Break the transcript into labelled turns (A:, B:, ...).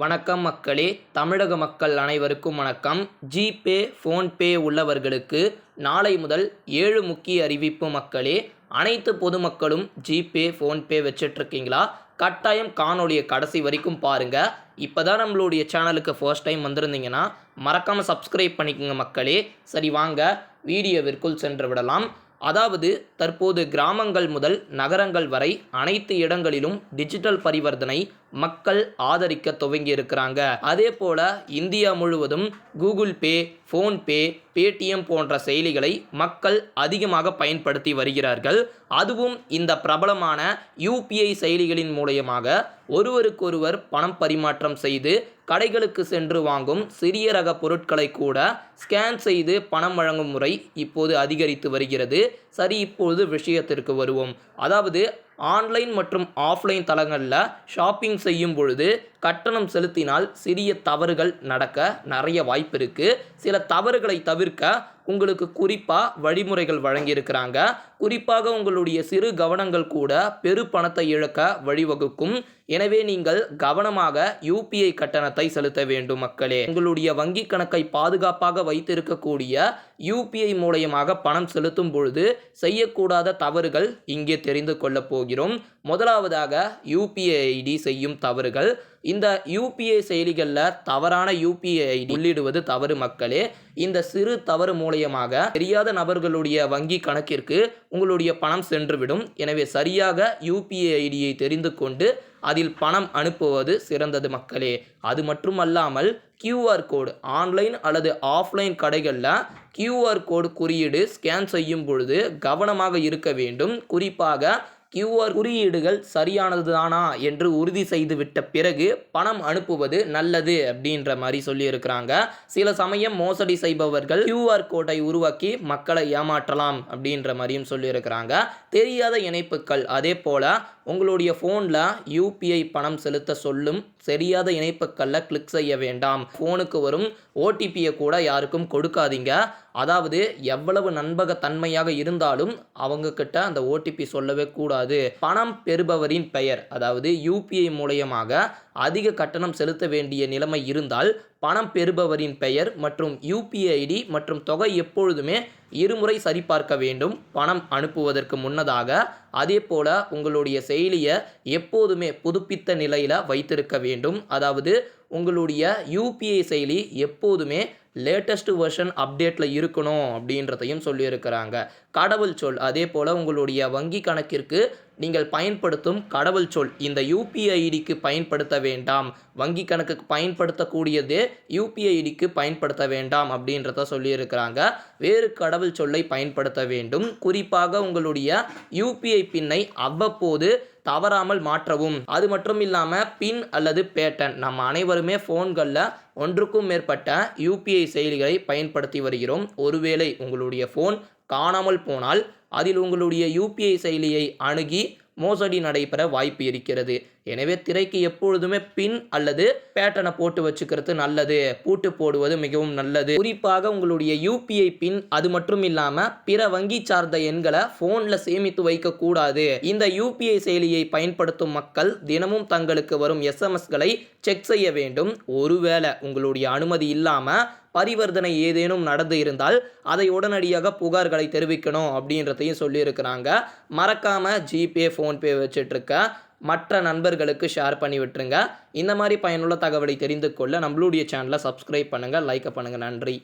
A: வணக்கம் மக்களே தமிழக மக்கள் அனைவருக்கும் வணக்கம். ஜிபே ஃபோன்பே உள்ளவர்களுக்கு நாளை முதல் ஏழு முக்கிய அறிவிப்பு மக்களே. அனைத்து பொதுமக்களும் ஜிபே ஃபோன்பே வச்சிட்ருக்கீங்களா? கட்டாயம் காணொளியை கடைசி வரைக்கும் பாருங்கள் இப்போ தான் நம்மளுடைய சேனலுக்கு ஃபர்ஸ்ட் டைம் வந்திருந்தீங்கன்னா மறக்காமல் சப்ஸ்கிரைப் பண்ணிக்கோங்க மக்களே. சரி வாங்க. வீடியோவிற்குள் சென்று விடலாம். அதாவது தற்போது கிராமங்கள் முதல் நகரங்கள் வரை அனைத்து இடங்களிலும் டிஜிட்டல் பரிவர்த்தனை மக்கள் ஆதரிக்க துவங்கி இருக்கிறாங்க அதே போல இந்தியா முழுவதும் கூகுள் பே ஃபோன்பே பேடிஎம் போன்ற செயலிகளை மக்கள் அதிகமாக பயன்படுத்தி வருகிறார்கள். அதுவும் இந்த பிரபலமான யூபிஐ செயலிகளின் மூலயமாக ஒருவருக்கொருவர் பணம் பரிமாற்றம் செய்து கடைகளுக்கு சென்று வாங்கும் சிறிய ரக பொருட்களை கூட ஸ்கேன் செய்து பணம் வழங்கும் முறை இப்போது அதிகரித்து வருகிறது. சரி இப்பொழுது விஷயத்திற்கு வருவோம். அதாவது ஆன்லைன் மற்றும் ஆஃப்லைன் தளங்களில் ஷாப்பிங் செய்யும் பொழுது கட்டணம் செலுத்தினால் சிறிய தவறுகள் நடக்க நிறைய வாய்ப்பு இருக்குது சில தவறுகளை தவிர்க்க உங்களுக்கு குறிப்பாக வழிமுறைகள் வழங்கியிருக்கிறாங்க. குறிப்பாக உங்களுடைய சிறு கவனங்கள் கூட பெரு பணத்தை இழக்க வழிவகுக்கும். எனவே நீங்கள் கவனமாக யூபிஐ கட்டணத்தை செலுத்த வேண்டும் மக்களே. உங்களுடைய வங்கி கணக்கை பாதுகாப்பாக வைத்திருக்கக்கூடிய யூபிஐ மூலயமாக பணம் செலுத்தும் பொழுது செய்யக்கூடாத தவறுகள் இங்கே தெரிந்து கொள்ளப் போகிறோம். முதலாவதாக யூபிஐ ஐடி செய்யும் தவறுகள். இந்த யூபிஐ செயலிகளில் தவறான யூபிஐ ஐடி உள்ளிடுவது தவறு மக்களே. இந்த சிறு தவறு மூலியமாக தெரியாத நபர்களுடைய வங்கி கணக்கிற்கு உங்களுடைய பணம் சென்றுவிடும். எனவே சரியாக யூபிஐ ஐடியை தெரிந்து கொண்டு அதில் பணம் அனுப்புவது சிறந்தது மக்களே. அது மட்டுமல்லாமல் கியூஆர் கோடு ஆன்லைன் அல்லது ஆஃப்லைன் கடைகளில் கியூஆர் கோடு குறியீடு ஸ்கேன் செய்யும் பொழுது கவனமாக இருக்க வேண்டும். குறிப்பாக கியூஆர் குறியீடுகள் சரியானது தானா என்று உறுதி செய்து விட்ட பிறகு பணம் அனுப்புவது நல்லது அப்படின்ற மாதிரி சொல்லியிருக்கிறாங்க. சில சமயம் மோசடி செய்பவர்கள் கியூஆர் கோட்டை உருவாக்கி மக்களை ஏமாற்றலாம் அப்படின்ற மாதிரியும் சொல்லியிருக்கிறாங்க. தெரியாத இணைப்புகள் அதே போல் உங்களுடைய ஃபோனில் யூபிஐ பணம் செலுத்த சொல்லும் சரியாத இணைப்புகளில் கிளிக் செய்ய வேண்டாம். ஃபோனுக்கு வரும் ஓடிபியை கூட யாருக்கும் கொடுக்காதீங்க. அதாவது எவ்வளவு நண்பகத்தன்மையாக இருந்தாலும் அவங்கக்கிட்ட அந்த ஓடிபி சொல்லவே கூடாது. பணம் பெறுபவரின் பெயர் அதாவது யூபிஐ மூலயமாக அதிக கட்டணம் செலுத்த வேண்டிய நிலைமை இருந்தால் பணம் பெறுபவரின் பெயர் மற்றும் யூபிஐ ஐடி மற்றும் தொகை எப்பொழுதுமே இருமுறை சரிபார்க்க வேண்டும். பணம் அனுப்புவதற்கு முன்னதாக அதே போல் உங்களுடைய செயலியை எப்போதுமே புதுப்பித்த நிலையில் வைத்திருக்க வேண்டும். அதாவது உங்களுடைய யூபிஐ செயலி எப்போதுமே லேட்டஸ்ட் வெர்ஷன் அப்டேட்டில் இருக்கணும் அப்படின்றதையும் சொல்லியிருக்கிறாங்க. கடவுள் சொல் அதே போல் உங்களுடைய வங்கி கணக்கிற்கு நீங்கள் பயன்படுத்தும் கடவுள் சொல் இந்த யூபிஐ ஐடிக்கு பயன்படுத்த வேண்டாம். வங்கி கணக்குக்கு பயன்படுத்தக்கூடியதே யூபிஐ ஐடிக்கு பயன்படுத்த வேண்டாம் அப்படின்றத சொல்லியிருக்கிறாங்க. வேறு கடவுள் சொல்லை பயன்படுத்த வேண்டும். குறிப்பாக உங்களுடைய யூபிஐ பின்னை அவ்வப்போது தவறாமல் மாற்றவும். அது மட்டும் இல்லாமல் பின் அல்லது பேட்டன் நம்ம அனைவருமே ஃபோன்களில் ஒன்றுக்கும் மேற்பட்ட யூபிஐ செயலிகளை பயன்படுத்தி வருகிறோம். ஒருவேளை உங்களுடைய ஃபோன் காணாமல் போனால் அதில் உங்களுடைய யூபிஐ செயலியை அணுகி மோசடி நடைபெற வாய்ப்பு இருக்கிறது. எனவே திரைக்கு எப்பொழுதுமே பின் அல்லது பேட்டனை போட்டு வச்சுக்கிறது நல்லது. பூட்டு போடுவது மிகவும் நல்லது. குறிப்பாக உங்களுடைய யூபிஐ பின் அது மட்டும் இல்லாமல் பிற வங்கி சார்ந்த எண்களை ஃபோனில் சேமித்து வைக்கக்கூடாது. இந்த யூபிஐ செயலியை பயன்படுத்தும் மக்கள் தினமும் தங்களுக்கு வரும் எஸ்எம்எஸ்களை செக் செய்ய வேண்டும். ஒருவேளை உங்களுடைய அனுமதி இல்லாமல் பரிவர்த்தனை ஏதேனும் நடந்து இருந்தால் அதை உடனடியாக புகார்களை தெரிவிக்கணும் அப்படின்றதையும் சொல்லியிருக்கிறாங்க. மறக்காமல் ஜிபே ஃபோன்பே வச்சிட்ருக்க. மற்ற நண்பர்களுக்கு ஷேர் பண்ணி விட்டுருங்க. இந்த மாதிரி பயனுள்ள தகவலை தெரிந்து கொள்ள நம்மளுடைய சேனலை சப்ஸ்கிரைப் பண்ணுங்கள் லைக்கை பண்ணுங்கள் நன்றி.